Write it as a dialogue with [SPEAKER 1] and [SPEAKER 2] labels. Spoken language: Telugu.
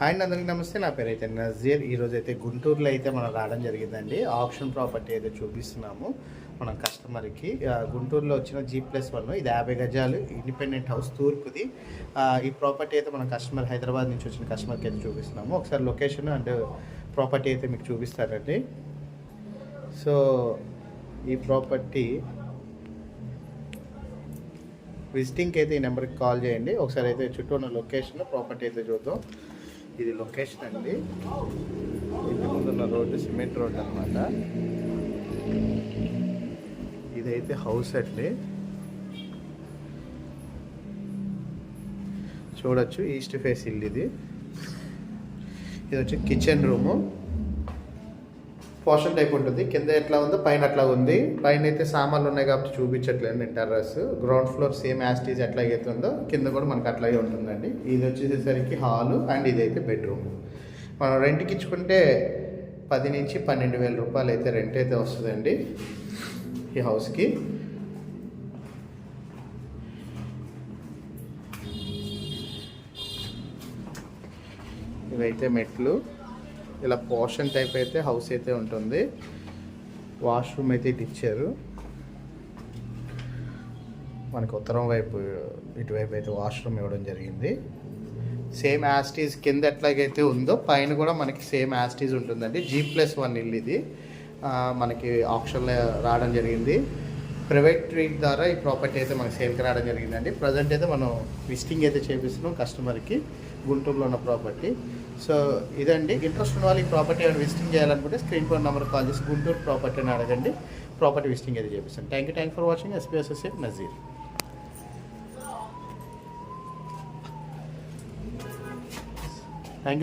[SPEAKER 1] హాయ్ అండి, అందరికీ నమస్తే నా పేరు అయితే నజీర్. ఈరోజు అయితే గుంటూరులో అయితే మనం రావడం జరిగిందండి. ఆప్షన్ ప్రాపర్టీ అయితే చూపిస్తున్నాము మన కస్టమర్కి. గుంటూరులో వచ్చిన జీ ప్లస్ వన్ ఇది యాభై గజాలు ఇండిపెండెంట్ హౌస్ తూర్పుది. ఈ ప్రాపర్టీ అయితే మన కస్టమర్ హైదరాబాద్ నుంచి వచ్చిన కస్టమర్కి అయితే చూపిస్తున్నాము. ఒకసారి లొకేషన్ అండ్ ప్రాపర్టీ అయితే మీకు చూపిస్తారండి సో ఈ ప్రాపర్టీ విజిటింగ్కి అయితే ఈ నెంబర్కి కాల్ చేయండి. ఒకసారి అయితే చుట్టూ ఉన్న లొకేషన్ ప్రాపర్టీ అయితే చూద్దాం. ఇది లొకేషన్ అండి. ఇంటి ముందున్న రోడ్డు సిమెంట్ రోడ్ అనమాట ఇదైతే హౌస్ అండి. చూడొచ్చు ఈస్ట్ ఫేస్ ఇల్లు ఇది. ఇది వచ్చి కిచెన్ రూము. పోర్షన్ టైప్ ఉంటుంది. కింద ఎట్లా ఉందో పైన అట్లా ఉంది. పైన అయితే సామాన్లు ఉన్నాయి కాబట్టి చూపించట్లేదు నేను terrace. Ground floor same as it is ఎట్లా అయితే ఉందో కింద కూడా మనకు అట్లాగే ఉంటుందండి. ఇది వచ్చేసేసరికి హాలు అండ్ ఇదైతే బెడ్రూమ్. మనం రెంట్కి ఇచ్చుకుంటే పది నుంచి పన్నెండు వేల రూపాయలు అయితే రెంట్ అయితే వస్తుందండి ఈ హౌస్కి. ఇవైతే మెట్లు. ఇలా పోర్షన్ టైప్ అయితే హౌస్ అయితే ఉంటుంది. వాష్రూమ్ అయితే ఇటు ఇచ్చారు. మనకు ఉత్తరం వైపు ఇటువైపు అయితే వాష్రూమ్ ఇవ్వడం జరిగింది. సేమ్ యాస్టీస్ కింద ఎట్లాగైతే ఉందో పైన కూడా మనకి సేమ్ యాస్టీస్ ఉంటుందండి. జీ ప్లస్ వన్ ఇల్లు ఇది. మనకి ఆప్షన్లో రావడం జరిగింది. ప్రైవేట్ ట్రీట్ ద్వారా ఈ ప్రాపర్టీ అయితే మనకి సేల్కి రావడం జరిగిందండి. ప్రజెంట్ అయితే మనం విజిటింగ్ అయితే చేపిస్తున్నాం కస్టమర్కి గుంటూరులో ఉన్న ప్రాపర్టీ. సో ఇదండి. ఇంట్రెస్ట్ ఉన్న వాళ్ళు ఈ ప్రాపర్టీ ఏమైనా విజిటింగ్ చేయాలనుకుంటే స్క్రీన్ ఫోన్ నెంబర్ కాల్ చేసి గుంటూరు ప్రాపర్టీ అని అడగండి. ప్రాపర్టీ విజిటింగ్ అయితే చేపిస్తాం. Thank you thank for watching SP associate Nazeer thank you